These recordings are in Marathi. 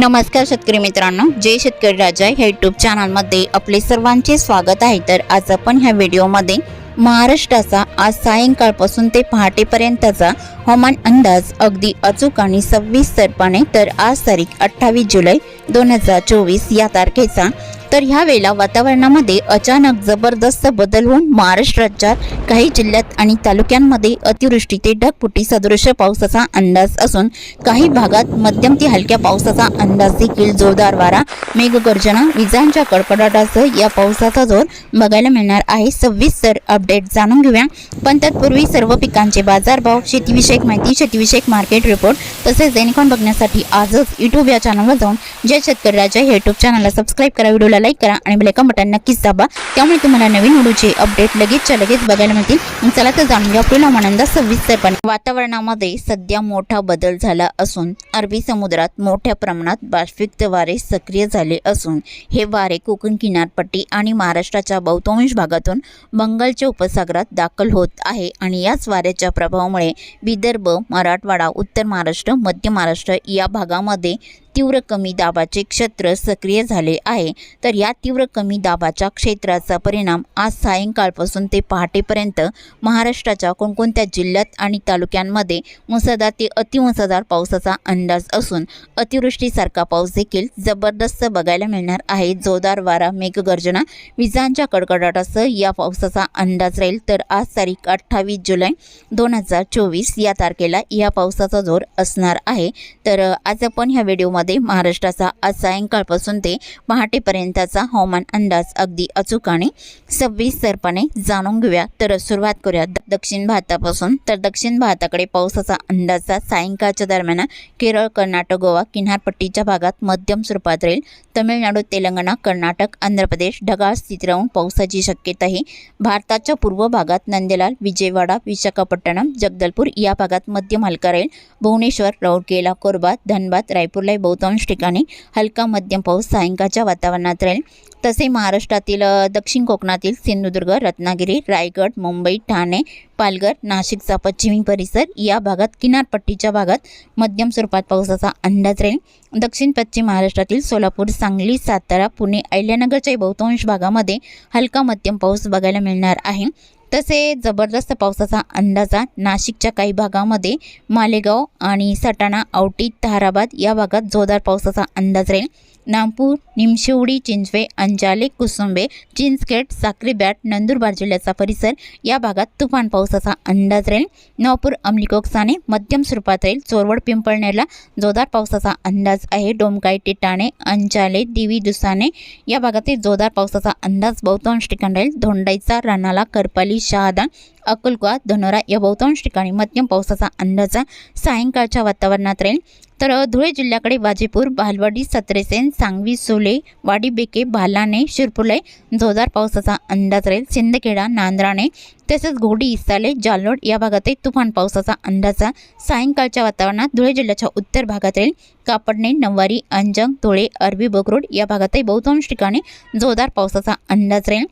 नमस्कार शेतकरी मित्रांनो जय शेतकरी राजा ह्या यूट्यूब चॅनलमध्ये आपले सर्वांचे स्वागत आहे. तर आज आपण ह्या व्हिडिओमध्ये महाराष्ट्राचा आज सायंकाळपासून ते पहाटेपर्यंतचा हवामान अंदाज अगदी अचूक आणि सव्वीस सरपाने तर आज तारीख अठ्ठावीस जुलै दोन हजार चोवीस या तारखेचा तर ह्या वेळेला वातावरणामध्ये अचानक जबरदस्त बदल होऊन महाराष्ट्र राज्यात काही जिल्ह्यात आणि तालुक्यांमध्ये अतिवृष्टी ते ढगफुटी सदृश पावसाचा अंदाज असून काही भागात मध्यम ते हलक्या पावसाचा अंदाज देखील जोरदार वारा मेघगर्जना विजांच्या कडकडाटासह या पावसाचा जोर बघायला मिळणार आहे. सविस्तर अपडेट जाणून घेऊया. पण तत्पूर्वी सर्व पिकांचे बाजारभाव शेतीविषयक माहिती शेतीविषयक मार्केट रिपोर्ट तसेच दैनिकॉन बघण्यासाठी आजच युट्यूब या चॅनलवर जाऊन जय शेतकरी राजा हे युट्यूब चॅनलला सबस्क्राईब करा. व्हिडिओला लाईक करा आणि बेलेकन बटन नक्कीच दाबा. त्यामुळे तुम्हाला नवीन व्हिडिओचे अपडेट लगेचच्या लगेच बघायला मिळतील. चला तर जाणून घ्या आपल्याला आनंद सविस्तरपणे. वातावरणामध्ये सध्या मोठा बदल झाला असून अरबी समुद्रात मोठ्या प्रमाणात बाष्पिक वारे सक्रिय झाले असून हे वारे कोकण किनारपट्टी आणि महाराष्ट्राच्या बहुतांश भागातून बंगालच्या उपसागरात दाखल होत आहे आणि याच वाऱ्याच्या प्रभावामुळे विदर्भ मराठवाडा उत्तर महाराष्ट्र मध्य महाराष्ट्र या भागामध्ये तीव्र कमी दाबाचे क्षेत्र सक्रिय झाले आहे. तर या तीव्र कमी दाबाच्या क्षेत्राचा परिणाम आज सायंकाळपासून ते पहाटेपर्यंत महाराष्ट्राच्या कोणकोणत्या जिल्ह्यात आणि तालुक्यांमध्ये मुसळधार ते अतिमुसळधार पावसाचा अंदाज असून अतिवृष्टीसारखा पाऊस देखील जबरदस्त बघायला मिळणार आहे. जोरदार वारा मेघगर्जना विजांच्या कडकडाटासह या पावसाचा अंदाज राहील. तर आज तारीख अठ्ठावीस जुलै दोन हजार चोवीस या तारखेला या पावसाचा जोर असणार आहे. तर आज आपण ह्या व्हिडिओमध्ये महाराष्ट्राचा आज सायंकाळपासून ते पहाटेपर्यंतचा हवामान अंदाज अगदी अचूक आणि सविस्तरपणे जाणून घेऊया. तर सुरुवात करूया. द- दक्षिण भारतापासून तर दक्षिण भारताकडे पावसाचा अंदाज सायंकाळच्या दरम्यान केरळ कर्नाटक गोवा किनारपट्टीच्या भागात मध्यम स्वरूपात राहील. तमिळनाडू तेलंगणा कर्नाटक आंध्र प्रदेश ढगाळ स्थिती राहून पावसाची शक्यता आहे भारताच्या पूर्व भागात नंदेलाल विजयवाडा विशाखापट्टणम जगदलपूर या भागात मध्यम हलका राहील. भुवनेश्वर राऊरकेला कोरबा धनबाद रायपूरला बहुतांश ठिकाणी हलका मध्यम पाऊस सायंकाळच्या वातावरणात राहील. तसे महाराष्ट्रातील दक्षिण कोकणातील सिंधुदुर्ग रत्नागिरी रायगड मुंबई ठाणे पालघर नाशिकचा पश्चिमी परिसर या भागात किनारपट्टीच्या भागात मध्यम स्वरूपात पावसाचा अंदाज राहील. दक्षिण पश्चिम महाराष्ट्रातील सोलापूर सांगली सातारा पुणे अहिल्यानगरच्या बहुतांश भागामध्ये हलका मध्यम पाऊस बघायला मिळणार आहे. तसे जबरदस्त पावसाचा अंदाजा नाशिकच्या काही भागामध्ये मालेगाव आणि सटाणा औटी ताराबाद या भागात जोरदार पावसाचा अंदाज राहील. नागपूर निमशिवडी चिंचवे अंजाले कुसुंबे चिंचखेड साक्रीबॅट नंदुरबार जिल्ह्याचा परिसर या भागात तुफान पावसाचा अंदाज राहील. नवापूर अमलिकोकसाने मध्यम स्वरूपात राहील. चोरवड पिंपळनेरला जोरदार पावसाचा अंदाज आहे. डोमकाई टिटाणे अंजाले दिवी दुसाने या भागातील जोरदार पावसाचा अंदाज बहुतांश ठिकाणी राहील. धोंडाईचा रानाला करपाली शहादा अकोलकुवा धनोरा या बहुतांश ठिकाणी मध्यम पावसाचा अंदाज सायंकाळच्या वातावरणात राहील. तर धुळे जिल्ह्याकडे वाजेपूर भालवाडी सत्रेसेन सांगवी सोले वाडीबेके भालाने शिरपुले जोरदार पावसाचा अंदाज राहील. सिंदखेडा नांद्राणे तसेच घोडी इसाले जालोड या भागातही तुफान पावसाचा अंदाजा सायंकाळच्या वातावरणात धुळे जिल्ह्याच्या उत्तर भागात राहील. कापडणे नववारी अंजंग धुळे अरबी बगरोड या भागातही बहुतांश ठिकाणी जोरदार पावसाचा अंदाज राहील.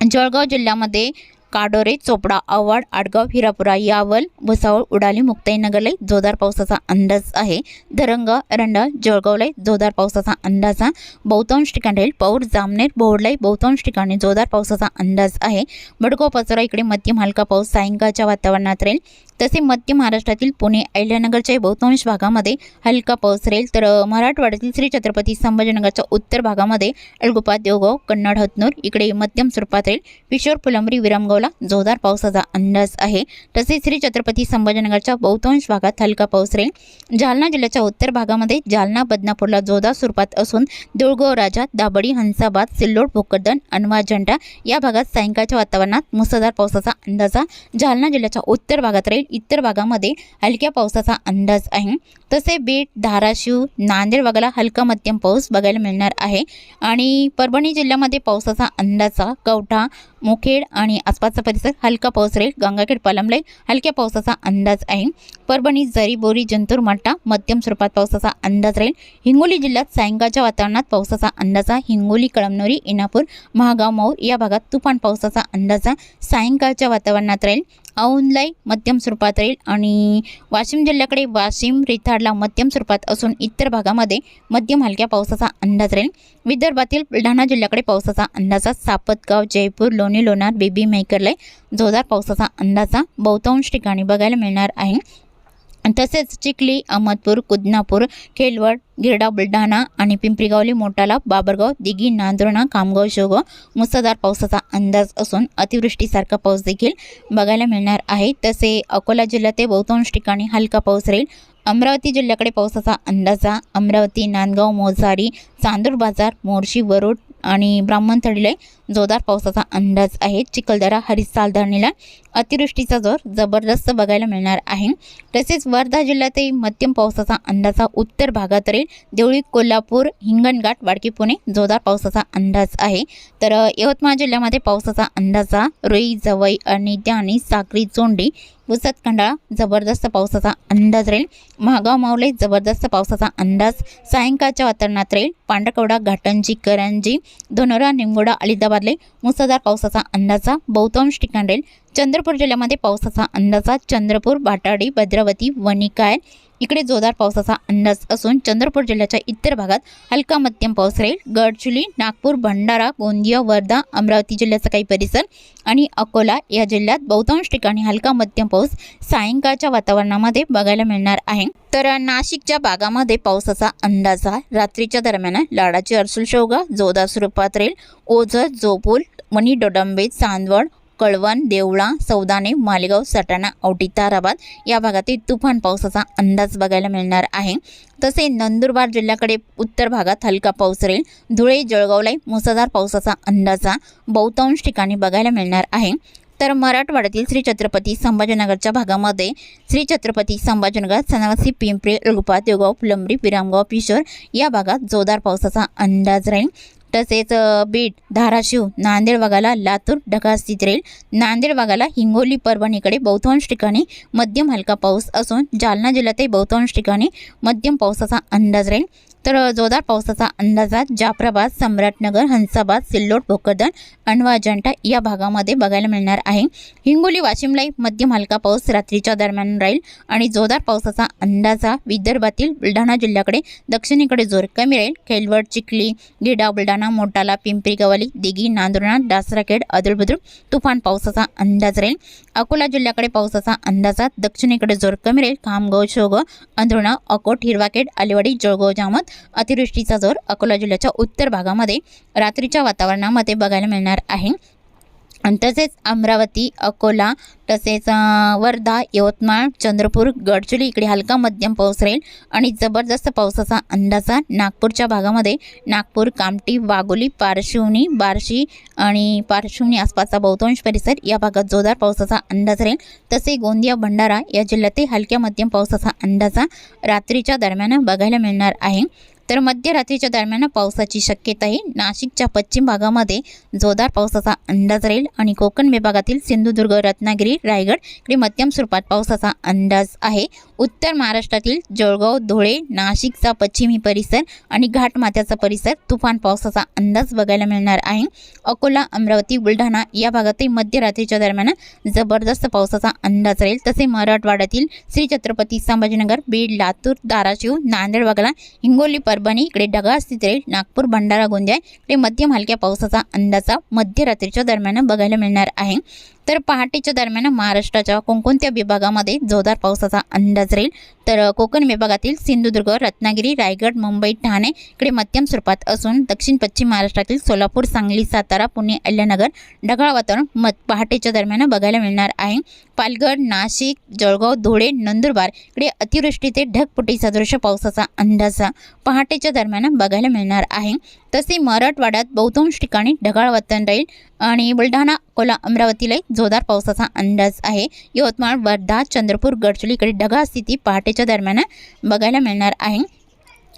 जळगाव जिल्ह्यामध्ये काडोरे चोपडा आव्हाड आडगाव हिरापुरा यावल भुसावळ उडाली मुक्ताईनगरलाई जोरदार पावसाचा अंदाज आहे. धरंग रंडा जळगावलाई जोरदार पावसाचा अंदाज आहे. बहुतांश ठिकाणी राहील पौर जामनेर बोर्डलाही बहुतांश ठिकाणी जोरदार पावसाचा अंदाज आहे. बडगाव पाचोरा इकडे मध्यम हलका पाऊस सायंकाळच्या वातावरणात राहील. तसे मध्य महाराष्ट्रातील पुणे अहिल्यानगरच्या बहुतांश भागामध्ये हलका पाऊस राहील. तर मराठवाड्यातील श्री छत्रपती संभाजीनगरच्या उत्तर भागामध्ये अलगुपा देवगाव कन्नड हतनूर इकडे मध्यम स्वरूपात राहील. किशोर फुलंबरी विरमगावला जोरदार पावसाचा अंदाज आहे. तसेच श्री छत्रपती संभाजीनगरच्या बहुतांश भागात हलका पाऊस राहील. जालना जिल्ह्याच्या उत्तर भागामध्ये जालना बदनापूरला जोरदार स्वरूपात असून देऊळगाव राजा दाबडी हंसाबाद सिल्लोड भोकरदन अनवा झंडा या भागात सायंकाळच्या वातावरणात मुसळधार पावसाचा अंदाज जालना जिल्ह्याच्या उत्तर भागात राहील. इतर भागामध्ये हलक्या पावसाचा अंदाज आहे. तसे बीड धाराशिव नांदेड भागाला हलका मध्यम पाऊस बघायला मिळणार आहे. आणि परभणी जिल्ह्यामध्ये पावसाचा अंदाजा कवठा मुखेड आणि आसपासचा परिसर हलका पाऊस राहील. गंगाखेड पालमलाई हलक्या पावसाचा अंदाज आहे. परभणी जरी बोरी जंतूर मट्टा मध्यम स्वरूपात पावसाचा अंदाज राहील. हिंगोली जिल्ह्यात सायंकाळच्या वातावरणात पावसाचा अंदाज आहे. हिंगोली कळमनुरी इनापूर महागाव मौर या भागात तुफान पावसाचा अंदाजा सायंकाळच्या वातावरणात राहील. औंधलाई मध्यम स्वरूपात राहील आणि वाशिम जिल्ह्याकडे वाशिम रिथाडला मध्यम स्वरूपात असून इतर भागामध्ये मध्यम हलक्या पावसाचा अंदाज राहील. विदर्भातील बुलढाणा जिल्ह्याकडे पावसाचा अंदाजा सापतगाव जयपूर लोणी लोणार बेबी मेकरला जोरदार पावसाचा अंदाजा बहुतांश ठिकाणी बघायला मिळणार आहे. तसेच चिखली अहमदपूर कुदनापूर खेलवड गिरडा बुलढाणा आणि पिंपरीगावली मोटाला बाबरगाव दिघी नांदुर्णा कामगाव शेवगाव मुसळधार पावसाचा अंदाज असून अतिवृष्टीसारखा पाऊस देखील बघायला मिळणार आहे. तसे अकोला जिल्ह्यात बहुतांश ठिकाणी हलका पाऊस राहील. अमरावती जिल्ह्याकडे पावसाचा अंदाजा अमरावती नांदगाव मोजारी चांदूर बाजार मोर्शी वरुड आणि ब्राह्मणथडीला जोरदार पावसाचा अंदाज आहे. चिखलदरा हरिसाल धरणीला अतिवृष्टीचा जोर जबरदस्त बघायला मिळणार आहे. तसेच वर्धा जिल्ह्यातही मध्यम पावसाचा अंदाजा उत्तर भागात राहील. देवळी कोल्हापूर हिंगणघाट वाडकी पुणे जोरदार पावसाचा अंदाज आहे. तर यवतमाळ जिल्ह्यामध्ये पावसाचा अंदाजा रोई जवई आणि त्याने साक्री चोंडी पुसत खंडाळा जबरदस्त पावसाचा अंदाज राहील. महागाव मावले जबरदस्त पावसाचा अंदाज सायंकाळच्या वातावरणात राहील. पांढरकवडा घाटंजी करंजी धनोरा निमगोडा अलिदाबादले मुसळधार पावसाचा अंदाजा बहुतांश ठिकाण राहील. चंद्रपूर जिल्ह्यामध्ये पावसाचा अंदाज चंद्रपूर बाटाडी भद्रावती वणिकाय इकडे जोरदार पावसाचा अंदाज असून चंद्रपूर जिल्ह्याच्या इतर भागात हलका मध्यम पाऊस राहील. गडचिरोली नागपूर भंडारा गोंदिया वर्धा अमरावती जिल्ह्याचा काही परिसर आणि अकोला या जिल्ह्यात बहुतांश ठिकाणी हलका मध्यम पाऊस सायंकाळच्या वातावरणामध्ये बघायला मिळणार आहे. तर नाशिकच्या भागामध्ये पावसाचा अंदाजा रात्रीच्या दरम्यान लाडाची अर्सुल शोगा जोरदार स्वरूपात राहील. ओझर जोपूल मणी डोडंबे चांदवड कळवण देवळा सौदाने मालेगाव सटाणा औटी ताराबाद या भागातील तुफान पावसाचा अंदाज बघायला मिळणार आहे. तसे नंदुरबार जिल्ह्याकडे उत्तर भागात हलका पाऊस राहील धुळे जळगावला मुसळधार पावसाचा अंदाजा बहुतांश ठिकाणी बघायला मिळणार आहे. तर मराठवाड्यातील श्री छत्रपती संभाजीनगरच्या भागामध्ये श्री छत्रपती संभाजीनगर सनावसी पिंपरी रुपा देवगाव फुलंब्री विरामगाव पिशोर या भागात जोरदार पावसाचा अंदाज राहील. तसेच बीड धाराशिव नांदेड भागाला लातूर ढगा स्थित राहील. नांदेड भागाला हिंगोली परभणीकडे बहुतांश ठिकाणी मध्यम हलका पाऊस असून जालना जिल्ह्यातही बहुतांश ठिकाणी मध्यम पावसाचा अंदाज राहील. तर जोरदार पावसाचा अंदाजात जाफराबाद सम्राटनगर हंसाबाद सिल्लोड भोकरदन अणवा अजंठा या भागामध्ये बघायला मिळणार आहे. हिंगोली वाशिमलाही मध्यम हलका पाऊस रात्रीच्या दरम्यान राहील आणि जोरदार पावसाचा अंदाजा विदर्भातील बुलढाणा जिल्ह्याकडे दक्षिणेकडे जोर कमी राहील. खेलवड चिखली गिडा बुलढाणा मोटाला पिंपरी गवाली दिघी नांदुर्णा दासराखेड अदलबुद्रुक तुफान पावसाचा अंदाज राहील. अकोला जिल्ह्याकडे पावसाचा अंदाजात दक्षिणेकडे जोर कमी राहील. खामगाव शोगाव अंधुणा अकोट हिरवाखेड आलेवाडी जळगाव जामत अतिवृष्टीचा जोर अकोला जिल्ह्याच्या उत्तर भागामध्ये रात्रीच्या वातावरणामध्ये बघायला मिळणार आहे. आणि तसेच अमरावती अकोला तसेच वर्धा यवतमाळ चंद्रपूर गडचिरोली इकडे हलका मध्यम पाऊस राहील आणि जबरदस्त पावसाचा अंदाजा नागपूरच्या भागामध्ये. नागपूर कामठी वाघोली पारशिवनी बार्शी आणि पारशिवनी आसपासचा बहुतांश परिसर या भागात जोरदार पावसाचा अंदाज राहील. तसे गोंदिया भंडारा या जिल्ह्यातही हलक्या मध्यम पावसाचा अंदाजा रात्रीच्या दरम्यान बघायला मिळणार आहे. तर मध्यरात्रीच्या दरम्यान पावसाची शक्यता आहे नाशिकच्या पश्चिम भागामध्ये जोरदार पावसाचा अंदाज राहील आणि कोकण विभागातील सिंधुदुर्ग रत्नागिरी रायगड इकडे मध्यम स्वरूपात पावसाचा अंदाज आहे. उत्तर महाराष्ट्रातील जळगाव धुळे नाशिकचा पश्चिमी परिसर आणि घाटमाथ्याचा परिसर तुफान पावसाचा अंदाज बघायला मिळणार आहे. अकोला अमरावती बुलढाणा या भागातही मध्यरात्रीच्या दरम्यान जबरदस्त पावसाचा अंदाज राहील. तसे मराठवाड्यातील श्री छत्रपती संभाजीनगर बीड लातूर धाराशिव नांदेड वगळा हिंगोली परभणी इकडे ढगाळ स्थित राहील. नागपूर भंडारा गोंदिया इकडे मध्यम हलक्या पावसाचा अंदाजा मध्यरात्रीच्या दरम्यान बघायला मिळणार आहे. तर पहाटेच्या दरम्यान महाराष्ट्राच्या कोणकोणत्या विभागामध्ये जोरदार पावसाचा अंदाज राहील? तर कोकण विभागातील सिंधुदुर्ग रत्नागिरी रायगड मुंबई ठाणे इकडे मध्यम स्वरूपात असून दक्षिण पश्चिम महाराष्ट्रातील सोलापूर सांगली सातारा पुणे अहिल्यानगर ढगाळ वातावरण मत पहाटेच्या दरम्यान बघायला मिळणार आहे. पालघर नाशिक जळगाव धुळे नंदुरबार इकडे अतिवृष्टी ते ढगपुटी सदृश पावसाचा अंदाज पहाटेच्या दरम्यान बघायला मिळणार आहे. तसे मराठवाड्यात बहुतांश ठिकाणी ढगाळ वातावरण राहील आणि बुलढाणा अकोला अमरावतीलाही जोरदार पावसाचा अंदाज आहे. यवतमाळ वर्धा चंद्रपूर गडचिरोली ढगाळ स्थिती पहाटेच्या दरम्यान बघायला मिळणार आहे.